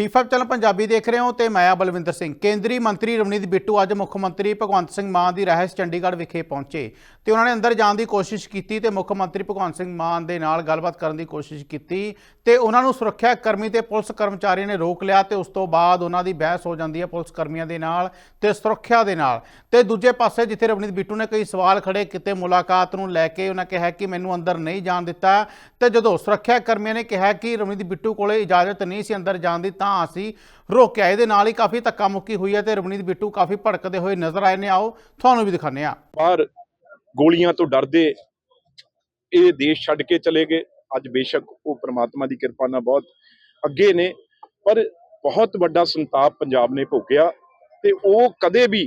D5 channel Punjabi ਦੇਖ ਰਹੇ ਹੋ ਤੇ ਮੈਂ ਆ ਬਲਵਿੰਦਰ ਸਿੰਘ। ਕੇਂਦਰੀ ਮੰਤਰੀ ਰਵਨੀਤ ਬਿੱਟੂ ਅੱਜ ਮੁੱਖ ਮੰਤਰੀ ਭਗਵੰਤ ਸਿੰਘ ਮਾਨ ਦੀ ਰਹਿਸ ਚੰਡੀਗੜ੍ਹ ਵਿਖੇ ਪਹੁੰਚੇ ਤੇ ਉਹਨਾਂ ਨੇ ਅੰਦਰ ਜਾਣ ਦੀ ਕੋਸ਼ਿਸ਼ ਕੀਤੀ ਤੇ ਮੁੱਖ ਮੰਤਰੀ ਭਗਵੰਤ ਸਿੰਘ ਮਾਨ ਦੇ ਨਾਲ ਗੱਲਬਾਤ ਕਰਨ ਦੀ ਕੋਸ਼ਿਸ਼ ਕੀਤੀ ਤੇ ਉਹਨਾਂ ਨੂੰ ਸੁਰੱਖਿਆ ਕਰਮੀ ਤੇ ਪੁਲਿਸ ਕਰਮਚਾਰੀ ਨੇ ਰੋਕ ਲਿਆ ਤੇ ਉਸ ਤੋਂ ਬਾਅਦ ਉਹਨਾਂ ਦੀ ਬਹਿਸ ਹੋ ਜਾਂਦੀ ਹੈ ਪੁਲਿਸ ਕਰਮੀਆਂ ਦੇ ਨਾਲ ਤੇ ਸੁਰੱਖਿਆ ਦੇ ਨਾਲ। ਤੇ ਦੂਜੇ ਪਾਸੇ ਜਿੱਥੇ ਰਵਨੀਤ ਬਿੱਟੂ ਨੇ ਕਈ ਸਵਾਲ ਖੜੇ ਕੀਤੇ ਮੁਲਾਕਾਤ ਨੂੰ ਲੈ ਕੇ ਉਹਨਾਂ ਕਿਹਾ ਕਿ ਮੈਨੂੰ ਅੰਦਰ ਨਹੀਂ ਜਾਣ ਦਿੱਤਾ ਤੇ ਜਦੋਂ ਸੁਰੱਖਿਆ ਕਰਮੀਆਂ ਨੇ ਕਿਹਾ ਕਿ ਰਵਨੀਤ ਬਿੱਟੂ ਕੋਲੇ ਇਜਾਜ਼ਤ ਨਹੀਂ ਸੀ ਅੰਦਰ ਜਾਣ ਦੀ ਤਾਂ ਅਸੀਂ ਰੋਕਿਆ ਇਹਦੇ ਨਾਲ ਹੀ ਕਾਫੀ ਧੱਕਾ ਮੁੱਕੀ ਹੋਈ ਹੈ ਤੇ ਰਵਨੀਤ ਬਿੱਟੂ ਕਾਫੀ ਭੜਕਦੇ ਹੋਏ ਨਜ਼ਰ ਆਏ ਨੇ। ਆਓ, ਤੁਹਾਨੂੰ ਵੀ ਦਿਖਾਉਂਦੇ ਆ ਬਾਹਰ ਗੋਲੀਆਂ ਤੋਂ ਡਰਦੇ ਇਹ ਦੇਸ਼ ਛੱਡ ਕੇ ਚਲੇ ਗਏ। ਅੱਜ ਬੇਸ਼ੱਕ ਉਹ ਪ੍ਰਮਾਤਮਾ ਦੀ ਕਿਰਪਾ ਨਾਲ ਬਹੁਤ ਅੱਗੇ ਨੇ, ਪਰ ਬਹੁਤ ਵੱਡਾ ਸੰਤਾਪ ਪੰਜਾਬ ਨੇ ਭੋਗਿਆ ਤੇ ਉਹ ਕਦੇ ਵੀ,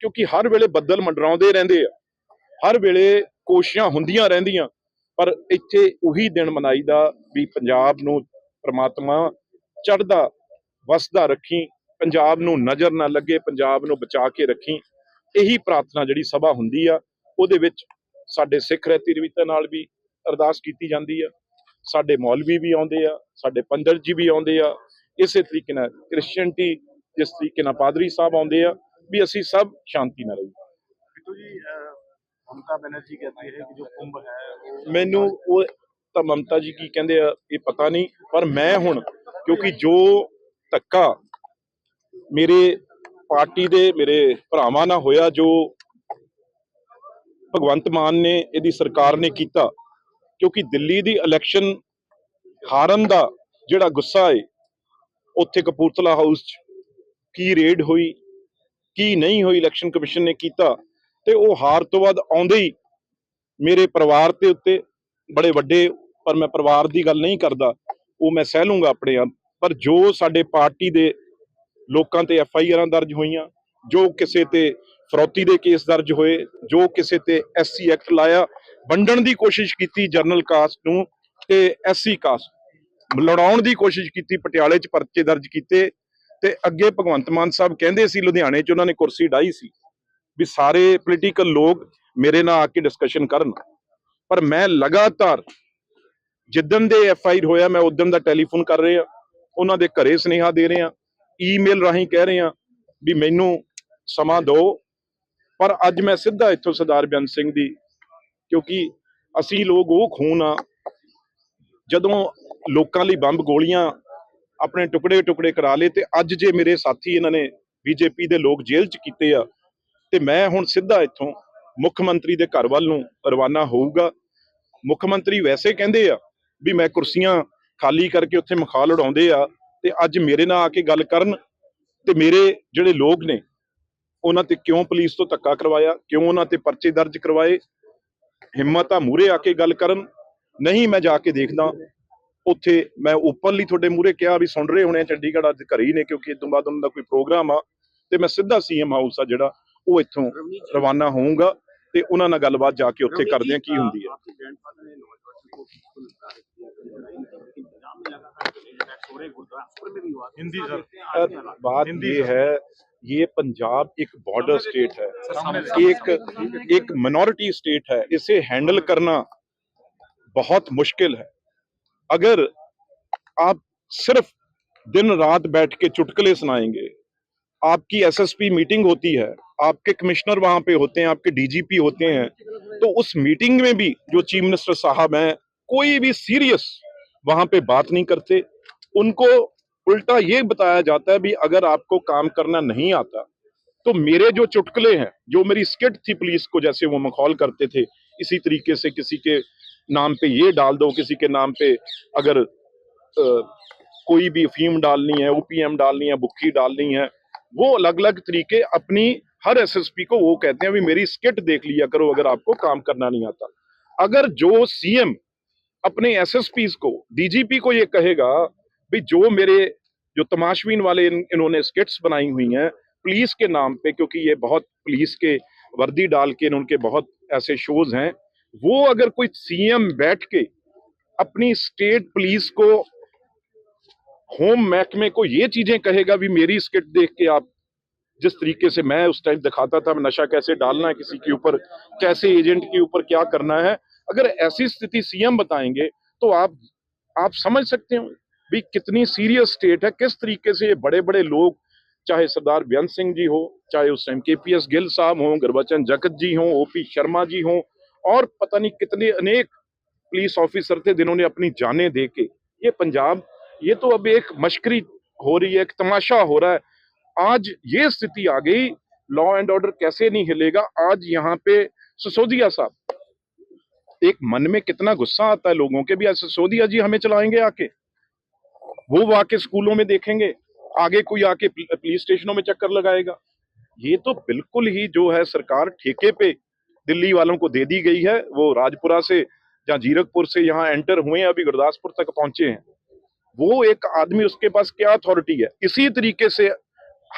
ਕਿਉਂਕਿ ਹਰ ਵੇਲੇ ਬੱਦਲ ਮੰਡਰਾਉਂਦੇ ਰਹਿੰਦੇ ਆ, ਹਰ ਵੇਲੇ ਕੋਸ਼ਿਸ਼ਾਂ ਹੁੰਦੀਆਂ ਰਹਿੰਦੀਆਂ, ਪਰ ਇੱਥੇ ਉਹੀ ਦਿਨ ਮਨਾਈਦਾ ਵੀ ਪੰਜਾਬ ਨੂੰ ਪ੍ਰਮਾਤਮਾ ਚੜਦਾ ਵਸਦਾ ਰੱਖੀ ਪੰਜਾਬ ਨੂੰ ਨਜ਼ਰ ਨਾ ਲੱਗੇ ਪੰਜਾਬ ਨੂੰ ਬਚਾ ਕੇ ਰੱਖੀ। ਇਹੀ ਪ੍ਰਾਰਥਨਾ ਜਿਹੜੀ ਸਭਾ ਹੁੰਦੀ ਆ ਉਹਦੇ ਵਿੱਚ ਸਾਡੇ ਸਿੱਖ ਰਹਿਤੀ ਰਵਿਤਾ ਨਾਲ ਵੀ ਅਰਦਾਸ ਕੀਤੀ ਜਾਂਦੀ ਆ। ਸਾਡੇ ਮੌਲਵੀ ਵੀ ਆਉਂਦੇ ਆ ਸਾਡੇ ਪੰਡਤ ਜੀ ਵੀ ਆਉਂਦੇ ਆ। ਇਸੇ ਤਰੀਕੇ ਨਾਲ ਕ੍ਰਿਸਚੀਅਨਟੀ ਜਿਸ ਤਰੀਕੇ ਨਾਲ ਪਾਦਰੀ ਸਾਹਿਬ ਆਉਂਦੇ ਆ ਵੀ ਅਸੀਂ ਸਭ ਸ਼ਾਂਤੀ ਨਾਲ ਰਹੀਏ। ਜੀ ਮਮਤਾ ਬੈਨਰਜੀ ਕਹਿੰਦੀ ਹੈ ਜੋ ਕੁੰਭ ਹੈ ਮੈਨੂੰ ਉਹ ਤਾਂ ਮਮਤਾ ਜੀ ਕੀ ਕਹਿੰਦੇ ਆ ਇਹ ਪਤਾ ਨਹੀਂ ਪਰ ਮੈਂ ਹੁਣ ਕਿਉਂਕਿ ਜੋ ਧੱਕਾ ਮੇਰੇ ਪਾਰਟੀ ਦੇ ਮੇਰੇ ਭਰਾਵਾਂ ਨਾਲ ਹੋਇਆ, ਜੋ ਭਗਵੰਤ ਮਾਨ ਨੇ, ਇਹਦੀ ਸਰਕਾਰ ਨੇ ਕੀਤਾ। ਕਿਉਂਕਿ ਦਿੱਲੀ ਦੀ ਇਲੈਕਸ਼ਨ ਹਾਰਨ ਦਾ ਜਿਹੜਾ ਗੁੱਸਾ ਹੈ ਉੱਥੇ ਕਪੂਰਥਲਾ ਹਾਊਸ 'ਚ ਕੀ ਰੇਡ ਹੋਈ, ਕੀ ਨਹੀਂ ਹੋਈ ਇਲੈਕਸ਼ਨ ਕਮਿਸ਼ਨ ਨੇ ਕੀਤਾ ਤੇ ਉਹ ਹਾਰ ਤੋਂ ਬਾਅਦ ਆਉਂਦੇ ਹੀ ਮੇਰੇ ਪਰਿਵਾਰ ਦੇ ਉੱਤੇ ਬੜੇ ਵੱਡੇ, ਪਰ ਮੈਂ ਪਰਿਵਾਰ ਦੀ ਗੱਲ ਨਹੀਂ ਕਰਦਾ, ਉਹ ਮੈਂ ਸਹਿ ਲੂੰਗਾ ਆਪਣੇ ਆਪ ਪਰ ਜੋ ਸਾਡੇ ਪਾਰਟੀ ਦੇ ਲੋਕਾਂ ਤੇ ਐਫ ਆਈ ਆਰਾਂ ਦਰਜ ਹੋਈਆਂ, ਜੋ ਕਿਸੇ ਤੇ ਫਰੌਤੀ ਦੇ ਕੇਸ ਦਰਜ ਹੋਏ, ਜੋ ਕਿਸੇ ਤੇ ਐਸਸੀ ਐਕਟ ਲਾਇਆ, ਵੰਡਣ ਦੀ ਕੋਸ਼ਿਸ਼ ਕੀਤੀ ਜਰਨਲ ਕਾਸਟ ਨੂੰ ਤੇ ਐਸਸੀ ਕਾਸਟ ਲੜਾਉਣ ਦੀ ਕੋਸ਼ਿਸ਼ ਕੀਤੀ, ਪਟਿਆਲੇ 'ਚ ਪਰਚੇ ਦਰਜ ਕੀਤੇ ਤੇ ਅੱਗੇ ਭਗਵੰਤ ਮਾਨ ਸਾਹਿਬ ਕਹਿੰਦੇ ਸੀ, ਲੁਧਿਆਣੇ 'ਚ ਉਹਨਾਂ ਨੇ ਕੁਰਸੀ ਡਾਈ ਸੀ ਵੀ ਸਾਰੇ ਪੋਲੀਟੀਕਲ ਲੋਕ ਮੇਰੇ ਨਾਲ ਆ ਕੇ ਡਿਸਕਸ਼ਨ ਕਰਨ। ਪਰ ਮੈਂ ਲਗਾਤਾਰ ਜਿੱਦਣ ਦੇ ਐਫ ਆਈ ਹੋਇਆ, ਮੈਂ ਉਦੋਂ ਦਾ ਟੈਲੀਫੋਨ ਕਰ ਰਿਹਾ। ਉਹਨਾਂ ਦੇ ਘਰੇ ਸੁਨੇਹਾ ਦੇ ਰਿਹਾ ਈਮੇਲ ਰਾਹੀਂ ਕਹਿ ਰਹੇ ਰਿਹਾ ਵੀ ਮੈਨੂੰ ਸਮਾਂ ਦਿਓ। ਪਰ ਅੱਜ ਮੈਂ ਸਿੱਧਾ ਇੱਥੋਂ ਸਰਦਾਰ ਬੇਅੰਤ ਸਿੰਘ ਦੀ, ਕਿਉਂਕਿ ਅਸੀਂ ਲੋਕ ਉਹ ਖੂਨ ਆ, ਜਦੋਂ ਲੋਕਾਂ ਲਈ ਬੰਬ ਗੋਲੀਆਂ ਆਪਣੇ ਟੁਕੜੇ ਟੁਕੜੇ ਕਰਾ ਲਏ ਤੇ ਅੱਜ ਜੇ ਮੇਰੇ ਸਾਥੀ ਇਹਨਾਂ ਨੇ ਬੀਜੇਪੀ ਦੇ ਲੋਕ ਜੇਲ੍ਹ 'ਚ ਕੀਤੇ ਆ, ਤੇ ਮੈਂ ਹੁਣ ਸਿੱਧਾ ਇੱਥੋਂ ਮੁੱਖ ਮੰਤਰੀ ਦੇ ਘਰ ਵੱਲ ਨੂੰ ਰਵਾਨਾ ਹੋਊਗਾ। ਮੁੱਖ ਮੰਤਰੀ ਵੈਸੇ ਕਹਿੰਦੇ ਆ ਵੀ ਮੈਂ ਕੁਰਸੀਆਂ ਖਾਲੀ ਕਰਕੇ ਉੱਥੇ ਮਖਾਲ ਉਡਾਉਂਦੇ ਆ ਤੇ ਅੱਜ ਮੇਰੇ ਨਾਲ ਆ ਕੇ ਗੱਲ ਕਰਨ ਤੇ ਮੇਰੇ ਜਿਹੜੇ ਲੋਕ ਨੇ ਉਹਨਾਂ ਤੇ ਕਿਉਂ ਪੁਲਿਸ ਤੋਂ ਧੱਕਾ ਕਰਵਾਇਆ ਕਿਉਂ ਉਹਨਾਂ ਤੇ ਪਰਚੇ ਦਰਜ ਕਰਵਾਏ? ਹਿੰਮਤ ਆ ਮੂਰੇ ਆ ਕੇ ਗੱਲ ਕਰਨ ਨਹੀਂ ਮੈਂ ਜਾ ਕੇ ਦੇਖਦਾ। ਉੱਥੇ ਮੈਂ ਓਪਨਲੀ ਤੁਹਾਡੇ ਮੂਰੇ ਕਿਹਾ ਵੀ ਸੁਣ ਰਹੇ ਹੋਣੇ ਚੰਡੀਗੜ੍ਹ ਅੱਜ ਘਰੇ ਹੀ ਨੇ ਕਿਉਂਕਿ ਤੋਂ ਬਾਅਦ ਉਹਨਾਂ ਦਾ ਕੋਈ ਪ੍ਰੋਗਰਾਮ ਆ ਤੇ ਮੈਂ ਸਿੱਧਾ ਸੀਐਮ ਹਾਊਸ ਆ ਜਿਹੜਾ ਉਹ ਇੱਥੋਂ ਰਵਾਨਾ ਹੋਊਂਗਾ ਤੇ ਉਹਨਾਂ ਨਾਲ ਗੱਲਬਾਤ ਜਾ ਕੇ ਉੱਥੇ ਕਰਦੇ ਆ ਕੀ ਹੁੰਦੀ ਹੈ हिंदी सर, बात ये है ये पंजाब एक बॉर्डर स्टेट है। एक एक मिनोरिटी स्टेट है। इसे हैंडल करना बहुत मुश्किल है। अगर आप सिर्फ़ दिन रात बैठ के चुटकुले सुनाएँगे आपकी एसएसपी मीटिंग होती है आपके कमिश्नर वहाँ पे होते हैं आपके डीजीपी होते हैं तो उस मीटिंग में भी जो चीफ मिनिस्टर साहब हैं कोई भी सीरियस वहाँ पे बात नहीं करते। उनको उल्टा ये बताया जाता है भी अगर आपको काम करना नहीं आता तो मेरे जो चुटकुले हैं जो मेरी स्किट थी पुलिस को जैसे वो मखौल करते थे इसी तरीके से किसी के नाम पे ये डाल दो किसी के नाम पे अगर अ, कोई भी अफीम डालनी है ओपीएम डालनी है बुक्की डालनी है वो अलग अलग तरीके अपनी हर एसएसपी को वो कहते हैं भी मेरी स्किट देख लिया करो अगर आपको काम करना नहीं आता। अगर जो सीएम अपने एसएसपीज को डीजीपी को ये कहेगा भी जो मेरे जो तमाशबीन वाले इन, इन्होंने स्किट्स बनाई हुई हैं पुलिस के नाम पे क्योंकि ये बहुत पुलिस के वर्दी डाल के उनके बहुत ऐसे शोज़ हैं वो अगर कोई सीएम बैठ के अपनी स्टेट पुलिस को होम महकमे को ये चीज़ें कहेगा भी मेरी स्किट देख के आप जिस तरीके से मैं उस टाइम दिखाता था नशा कैसे डालना है किसी के ऊपर कैसे एजेंट के ऊपर क्या करना है? अगर ऐसी स्थिति सीएम बताएँगे तो आप आप समझ सकते हो भी कितनी सीरियस स्टेट है, किस तरीके से ये बड़े बड़े लोग, चाहे सरदार बेअंत सिंह जी हो, चाहे उस टाइम के पी एस गिल साहब हों गुरबचन जगत जी हों ओपी शर्मा जी हों, और पता नहीं कितने अनेक पुलिस ऑफिसर थे जिन्होंने अपनी जानें दे के ये पंजाब, ये तो अब एक मश्करी हो रही है, एक तमाशा हो रहा है। आज ये स्थिति आ गई लॉ एंड ऑर्डर कैसे नहीं हिलेगा? आज यहाँ पे सिसोदिया साहब, एक मन में कितना गुस्सा आता है लोगों के भी, आज सिसोदिया जी हमें चलाएँगे आके? वो आके स्कूलों में देखेंगे, आगे कोई आके पुलिस स्टेशनों में चक्कर लगाएगा। ये तो बिल्कुल ही जो है सरकार ठेके पे दिल्ली वालों को दे दी गई है। वो राजपुरा से या जीरकपुर से यहाँ एंटर हुए हैं, अभी गुरदासपुर तक पहुँचे हैं। वो एक आदमी उसके पास क्या अथॉरिटी है? इसी तरीके से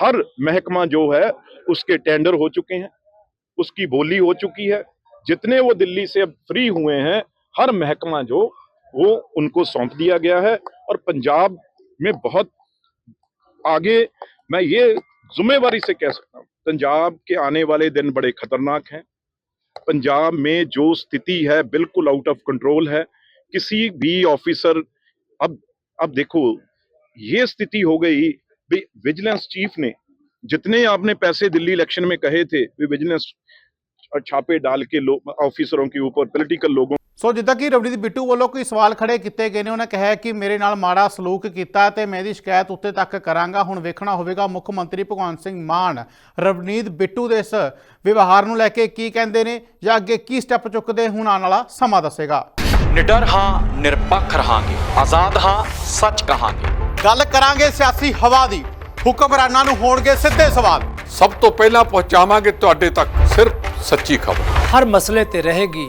हर महकमा जो है, उसके टेंडर हो चुके हैं। उसकी बोली हो चुकी है। जितने वो दिल्ली से अब फ्री हुए हैं, हर महकमा जो वो उनको सौंप दिया गया है और पंजाब में बहुत आगे मैं ये जिम्मेवारी से कह सकता हूँ, पंजाब के आने वाले दिन बड़े खतरनाक हैं। पंजाब में जो स्थिति है बिल्कुल आउट ऑफ़ कंट्रोल है। किसी भी ऑफिसर अब अब देखो, ये स्थिति हो गई विजिलेंस चीफ ने, जितने आपने पैसे दिल्ली इलेक्शन में कहे थे विजिलेंस छापे डाल के लोग ऑफिसरों के ऊपर पॉलिटिकल लोगों ਸੋ ਜਿੱਦਾਂ ਕਿ ਰਵਨੀਤ ਬਿੱਟੂ ਵੱਲੋਂ ਕੋਈ ਸਵਾਲ ਖੜੇ ਕੀਤੇ ਗਏ ਨੇ ਉਹਨਾਂ ਕਿਹਾ ਕਿ ਮੇਰੇ ਨਾਲ ਮਾੜਾ ਸਲੂਕ ਕੀਤਾ ਤੇ ਮੈਂ ਇਹਦੀ ਸ਼ਿਕਾਇਤ ਉੱਤੇ ਤੱਕ ਕਰਾਂਗਾ। ਹੁਣ ਵੇਖਣਾ ਹੋਵੇਗਾ ਮੁੱਖ ਮੰਤਰੀ ਭਗਵੰਤ ਸਿੰਘ ਮਾਨ ਰਵਨੀਤ ਬਿੱਟੂ ਦੇ ਇਸ ਵਿਵਹਾਰ ਨੂੰ ਲੈ ਕੇ ਕੀ ਕਹਿੰਦੇ ਨੇ ਜਾਂ ਅੱਗੇ ਕੀ ਸਟੈਪ ਚੁੱਕਦੇ ਹੁਣ ਆਉਣ ਵਾਲਾ ਸਮਾਂ ਦੱਸੇਗਾ। ਨਿਡਰ ਹਾਂ ਨਿਰਪੱਖ ਰਹਾਂਗੇ। ਆਜ਼ਾਦ ਹਾਂ ਸੱਚ ਕਹਾਂਗੇ। ਗੱਲ ਕਰਾਂਗੇ ਸਿਆਸੀ ਹਵਾ ਦੀ। ਹੁਕਮਰਾਨਾਂ ਨੂੰ ਹੋਣਗੇ ਸਿੱਧੇ ਸਵਾਲ। ਸਭ ਤੋਂ ਪਹਿਲਾਂ ਪਹੁੰਚਾਵਾਂਗੇ ਤੁਹਾਡੇ ਤੱਕ ਸਿਰਫ ਸੱਚੀ ਖਬਰ। ਹਰ ਮਸਲੇ ਤੇ ਰਹੇਗੀ